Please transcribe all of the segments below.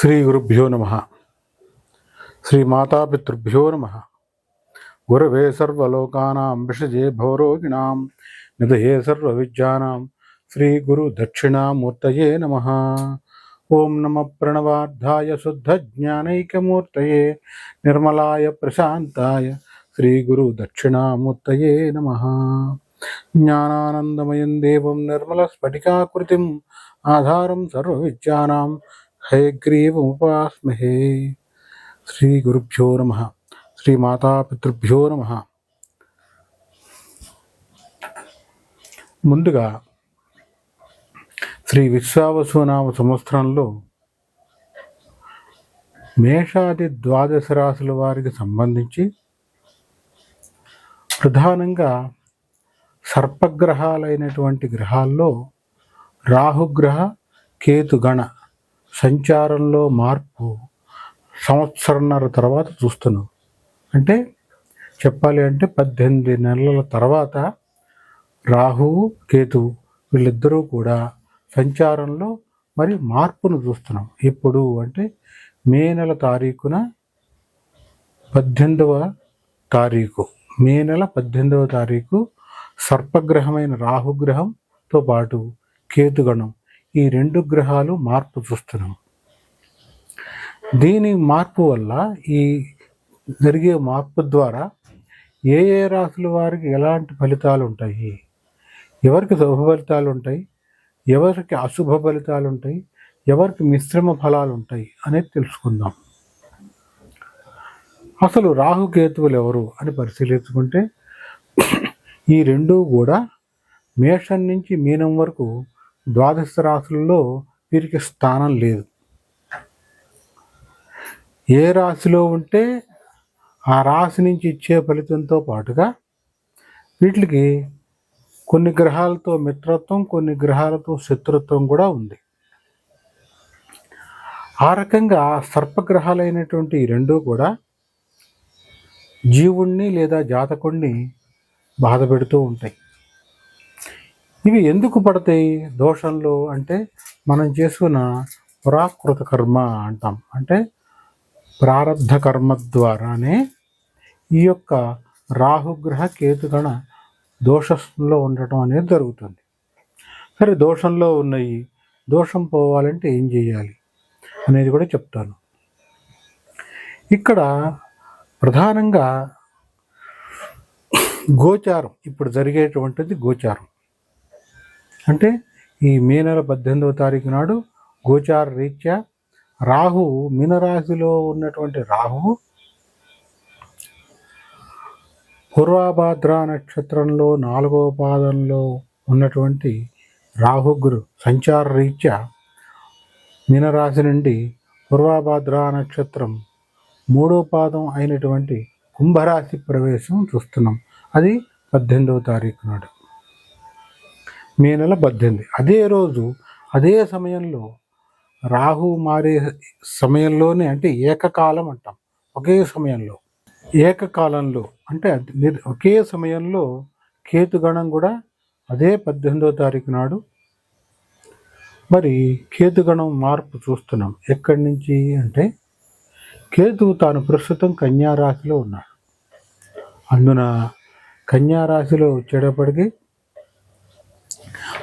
శ్రీ గురుభ్యో నమ శ్రీ మాతాపితృభ్యో నమ గురవే సర్వలోకానాం విషజే భవరోగిణాం నిధయే సర్వవిద్యానాం శ్రీ గురు దక్షిణామూర్తయే నమ ఓం నమ ప్రణవార్థాయ శుద్ధజ్ఞానైకమూర్తయే నిర్మలాయ ప్రశాంతాయ శ్రీ గురు దక్షిణామూర్తయే నమ జ్ఞానానందమయం దేవం నిర్మల స్ఫటికాకృతిం ఆధారం సర్వవిద్యానాం హయగ్రీవముపాస్మహే శ్రీ గురుభ్యో నమ. శ్రీ మాతాపితృభ్యో నమ. ముందుగా శ్రీ విశ్వావసునామ సంవత్సరంలో మేషాది ద్వాదశ రాశుల వారికి సంబంధించి ప్రధానంగా సర్పగ్రహాలైనటువంటి గ్రహాల్లో రాహుగ్రహ కేతుగణ సంచారంలో మార్పు సంవత్సరంన్నర తర్వాత చూస్తున్నాం. అంటే చెప్పాలి అంటే పద్దెనిమిది నెలల తర్వాత రాహువు కేతువు వీళ్ళిద్దరూ కూడా సంచారంలో మరి మార్పును చూస్తున్నాం. ఎప్పుడు అంటే మే నెల తారీఖున పద్దెనిమిదవ తారీఖు. మే నెల పద్దెనిమిదవ తారీఖు సర్పగ్రహమైన రాహుగ్రహంతో పాటు కేతుగణం ఈ రెండు గ్రహాలు మార్పు చూస్తున్నాం. దీని మార్పు వల్ల ఈ జరిగే మార్పు ద్వారా ఏ ఏ రాశుల వారికి ఎలాంటి ఫలితాలు ఉంటాయి? ఎవరికి శుభ ఫలితాలు ఉంటాయి? ఎవరికి అశుభ ఫలితాలు ఉంటాయి? ఎవరికి మిశ్రమ ఫలాలు ఉంటాయి అనేది తెలుసుకుందాం. అసలు రాహుకేతువులు ఎవరు అని పరిశీలించుకుంటే ఈ రెండు కూడా మేషం నుంచి మీనం వరకు ద్వాదశ రాశులలో వీరికి స్థానం లేదు. ఏ రాశిలో ఉంటే ఆ రాశి నుంచి ఇచ్చే ఫలితంతో పాటుగా వీటికి కొన్ని గ్రహాలతో మిత్రత్వం కొన్ని గ్రహాలతో శత్రుత్వం కూడా ఉంది. ఆ రకంగా సర్పగ్రహాలైనటువంటి ఈ రెండూ కూడా జీవుణ్ణి లేదా జాతకుణ్ణి బాధ పెడుతూ ఉంటాయి. ఇవి ఎందుకు పడతాయి? దోషంలో అంటే మనం చేసుకున్న పురాకృత కర్మ అంటాం. అంటే ప్రారంధ కర్మ ద్వారానే ఈ యొక్క రాహుగ్రహ కేతుగణ దోషంలో ఉండటం అనేది జరుగుతుంది. సరే దోషంలో ఉన్నాయి. దోషం పోవాలంటే ఏం చేయాలి అనేది కూడా చెప్తాను. ఇక్కడ ప్రధానంగా గోచారం ఇప్పుడు జరిగేటువంటిది గోచారం. అంటే ఈ మే నెల పద్దెనిమిదవ తారీఖు నాడు గోచార రీత్యా రాహు మీనరాశిలో ఉన్నటువంటి రాహు పూర్వాభాద్ర నక్షత్రంలో నాలుగవ పాదంలో ఉన్నటువంటి రాహుగురు సంచార రీత్యా మీనరాశి నుండి పూర్వాభాద్ర నక్షత్రం మూడో పాదం అయినటువంటి కుంభరాశి ప్రవేశం చూస్తున్నాం. అది పద్దెనిమిదవ తారీఖు నాడు. మే నెల పద్దెనిమిది. అదే రోజు అదే సమయంలో రాహు మారే సమయంలోనే అంటే ఏకకాలం అంటాం. ఒకే సమయంలో. ఏకకాలంలో అంటే ఒకే సమయంలో కేతుగణం కూడా అదే పద్దెనిమిదో తారీఖు నాడు మరి కేతుగణం మార్పు చూస్తున్నాం. ఎక్కడి నుంచి అంటే కేతువు తాను ప్రస్తుతం కన్యారాశిలో ఉన్నాడు. అందున కన్యా రాశిలో వచ్చేటప్పటికి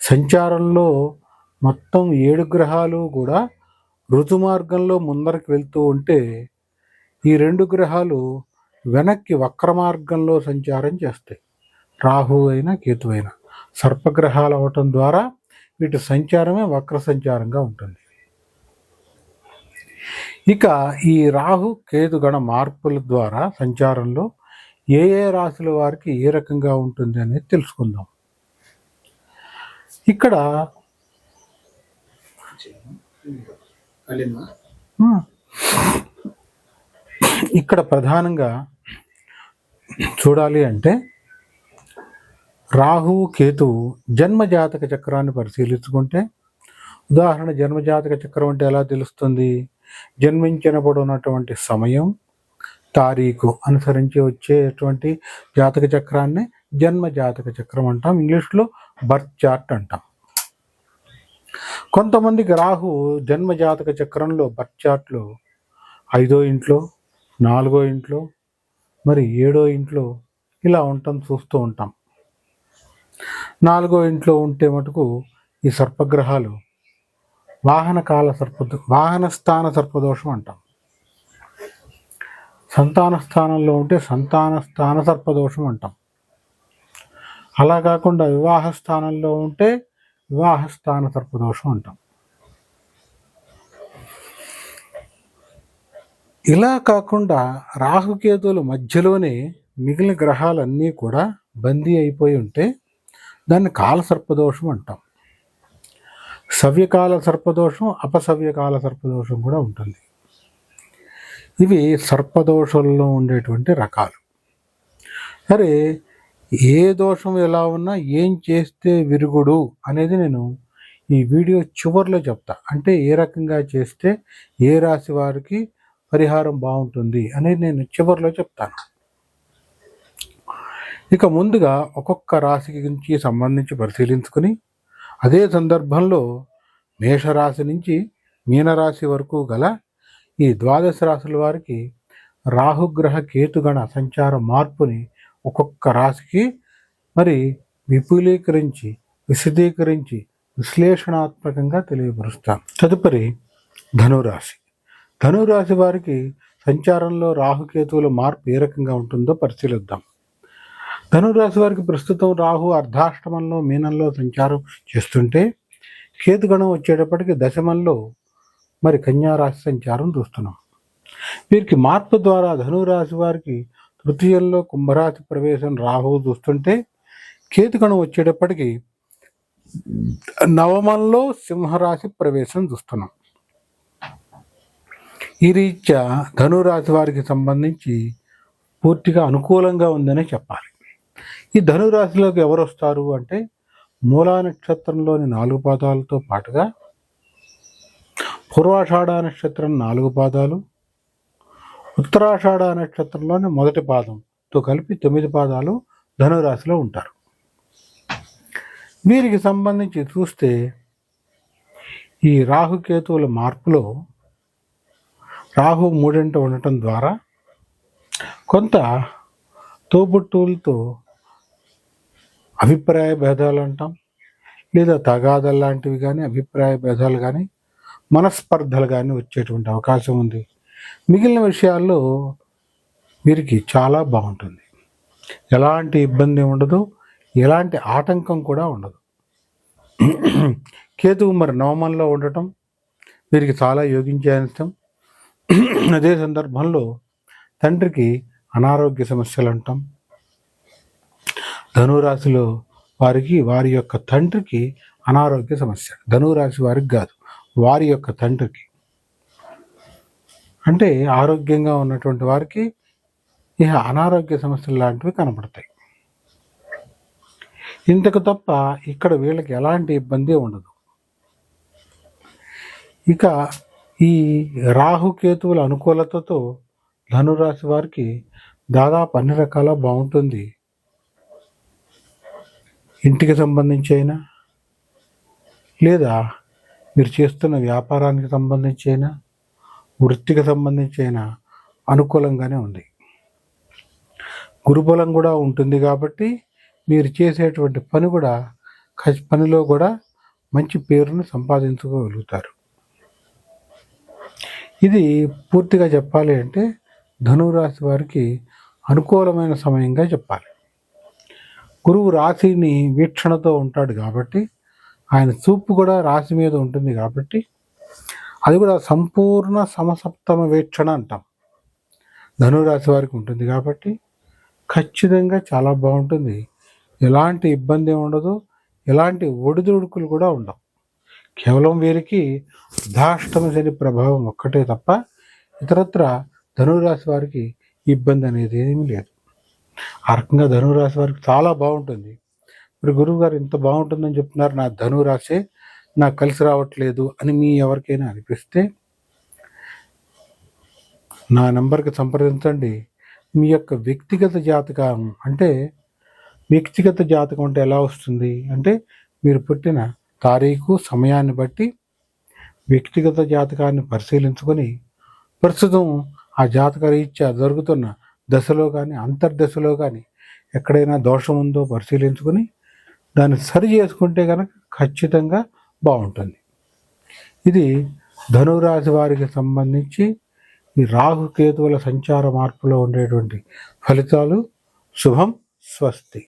సంచారంలో మొత్తం ఏడు గ్రహాలు కూడా ఋతు మార్గంలో ముందరికి వెళ్తూ ఉంటే ఈ రెండు గ్రహాలు వెనక్కి వక్ర మార్గంలో సంచారం చేస్తాయి. రాహు అయినా కేతు అయినా. సర్పగ్రహాలు అవటం ద్వారా వీటి సంచారమే వక్ర సంచారంగా ఉంటుంది. ఇక ఈ రాహు కేతు గణ మార్పుల ద్వారా సంచారంలో ఏ ఏ రాశుల వారికి ఏ రకంగా ఉంటుంది అనేది తెలుసుకుందాం. ఇక్కడ ఇక్కడ ప్రధానంగా చూడాలి అంటే రాహువు కేతువు జన్మజాతక చక్రాన్ని పరిశీలించుకుంటే ఉదాహరణ జన్మజాతక చక్రం అంటే ఎలా తెలుస్తుంది? జన్మించినప్పుడు ఉన్నటువంటి సమయం తారీఖు అనుసరించి వచ్చేటువంటి జాతక చక్రాన్ని జన్మ జాతక చక్రం అంటాం. ఇంగ్లీష్లో బర్త్ చార్ట్ అంటాం. కొంతమందికి రాహు జన్మ జాతక చక్రంలో బర్త్ చార్ట్లో ఐదో ఇంట్లో నాలుగో ఇంట్లో మరి ఏడో ఇంట్లో ఇలా ఉంటాం చూస్తూ ఉంటాం. నాలుగో ఇంట్లో ఉంటే మటుకు ఈ సర్పగ్రహాలు వాహన కాల సర్ప వాహన స్థాన సర్పదోషం అంటాం. సంతాన స్థానంలో ఉంటే సంతాన స్థాన సర్పదోషం అంటాం. అలా కాకుండా వివాహ స్థానంలో ఉంటే వివాహ స్థాన సర్పదోషం అంటాం. ఇలా కాకుండా రాహుకేతువుల మధ్యలోనే మిగిలిన గ్రహాలన్నీ కూడా బందీ అయిపోయి ఉంటే దాన్ని కాల సర్పదోషం అంటాం. సవ్యకాల సర్పదోషం అపసవ్యకాల సర్పదోషం కూడా ఉంటుంది. ఇవి సర్పదోషంలో ఉండేటువంటి రకాలు. సరే ఏ దోషం ఎలా ఉన్నా ఏం చేస్తే విరుగుడు అనేది నేను ఈ వీడియో చివరిలో చెప్తా. అంటే ఏ రకంగా చేస్తే ఏ రాశి వారికి పరిహారం బాగుంటుంది అనేది నేను చివరిలో చెప్తాను. ఇక ముందుగా ఒక్కొక్క రాశికి గురించి సంబంధించి పరిశీలించుకుని అదే సందర్భంలో మేషరాశి నుంచి మీనరాశి వరకు గల ఈ ద్వాదశ రాశుల వారికి రాహుగ్రహ కేతుగణ సంచార మార్పుని ఒక్కొక్క రాశికి మరి విపులీకరించి విశదీకరించి విశ్లేషణాత్మకంగా తెలియపరుస్తాం. తదుపరి ధనురాశి. ధనురాశి వారికి సంచారంలో రాహుకేతువుల మార్పు ఏ రకంగా ఉంటుందో పరిశీలిద్దాం. ధనురాశి వారికి ప్రస్తుతం రాహు అర్ధాష్టమంలో మీనంలో సంచారం చేస్తుంటే కేతుగణం వచ్చేటప్పటికి దశమంలో మరి కన్యారాశి సంచారం చూస్తున్నాం. వీరికి మార్పు ద్వారా ధనురాశి వారికి తృతీయంలో కుంభరాశి ప్రవేశం రాహువు చూస్తుంటే కేతుగణం వచ్చేటప్పటికి నవమంలో సింహరాశి ప్రవేశం చూస్తున్నాం. ఈ రీత్యా ధనురాశి వారికి సంబంధించి పూర్తిగా అనుకూలంగా ఉందనే చెప్పాలి. ఈ ధనురాశిలోకి ఎవరు వస్తారు అంటే మూలా నక్షత్రంలోని నాలుగు పాదాలతో పాటుగా పూర్వాషాఢ నక్షత్రం నాలుగు పాదాలు ఉత్తరాషాఢ నక్షత్రంలోని మొదటి పాదంతో కలిపి తొమ్మిది పాదాలు ధనురాశిలో ఉంటారు. వీరికి సంబంధించి చూస్తే ఈ రాహుకేతువుల మార్పులో రాహు మూడింట ఉండటం ద్వారా కొంత తోబుట్టువులతో అభిప్రాయ భేదాలు అంటాం లేదా తగాదలు లాంటివి కానీ అభిప్రాయ భేదాలు కానీ మనస్పర్ధలు కానీ వచ్చేటువంటి అవకాశం ఉంది. మిగిలిన విషయాల్లో వీరికి చాలా బాగుంటుంది. ఎలాంటి ఇబ్బంది ఉండదు. ఎలాంటి ఆటంకం కూడా ఉండదు. కేతువు మరి నవమంలో ఉండటం వీరికి చాలా యోగించేస్తాం అదే సందర్భంలో తండ్రికి అనారోగ్య సమస్యలు అంటాం ధనురాశిలో వారికి వారి యొక్క తండ్రికి అనారోగ్య సమస్య. ధనురాశి వారికి కాదు. వారి యొక్క తండ్రికి అంటే ఆరోగ్యంగా ఉన్నటువంటి వారికి ఇక అనారోగ్య సమస్యలు లాంటివి కనపడతాయి. ఇంతకు తప్ప ఇక్కడ వీళ్ళకి ఎలాంటి ఇబ్బంది ఉండదు. ఇక ఈ రాహుకేతువుల అనుకూలతతో ధనురాశి వారికి దాదాపు అన్ని రకాల బాగుంటుంది. ఇంటికి సంబంధించి అయినా లేదా మీరు చేస్తున్న వ్యాపారానికి సంబంధించి అయినా వృత్తికి సంబంధించి అయినా అనుకూలంగానే ఉంది. గురుబలం కూడా ఉంటుంది కాబట్టి మీరు చేసేటువంటి పని కూడా పనిలో కూడా మంచి పేరును సంపాదించుకోగలుగుతారు. ఇది పూర్తిగా చెప్పాలి అంటే ధనురాశి వారికి అనుకూలమైన సమయంగా చెప్పాలి. గురువు రాశిని వీక్షణతో ఉంటాడు కాబట్టి ఆయన చూపు కూడా రాశి మీద ఉంటుంది కాబట్టి అది కూడా సంపూర్ణ సమసప్తమ వీక్షణ అంటాం. ధనురాశి వారికి ఉంటుంది కాబట్టి ఖచ్చితంగా చాలా బాగుంటుంది. ఎలాంటి ఇబ్బంది ఉండదు. ఎలాంటి ఒడిదుడుకులు కూడా ఉండవు. కేవలం వీరికి అర్ధాష్టమ శని ప్రభావం ఒక్కటే తప్ప ఇతరత్ర ధనురాశి వారికి ఇబ్బంది అనేది ఏమీ లేదు. ఆ రకంగా ధనురాశి వారికి చాలా బాగుంటుంది. మరి గురువు గారు ఇంత బాగుంటుందని చెప్తున్నారు. నా ధనురాశే నాకు కలిసి రావట్లేదు అని మీ ఎవరికైనా అనిపిస్తే నా నెంబర్కి సంప్రదించండి. మీ యొక్క వ్యక్తిగత జాతకం అంటే వ్యక్తిగత జాతకం అంటే ఎలా వస్తుంది? అంటే మీరు పుట్టిన తారీఖు సమయాన్ని బట్టి వ్యక్తిగత జాతకాన్ని పరిశీలించుకొని ప్రస్తుతం ఆ జాతక రీత్యా జరుగుతున్న దశలో కానీ అంతర్దశలో కానీ ఎక్కడైనా దోషం ఉందో పరిశీలించుకొని దాన్ని సరి చేసుకుంటే కనుక ఖచ్చితంగా బాగుంటుంది. ఇది ధనురాశి వారికి సంబంధించి ఈ రాహుకేతువుల సంచార మార్పులో ఉండేటువంటి ఫలితాలు. శుభం స్వస్తి.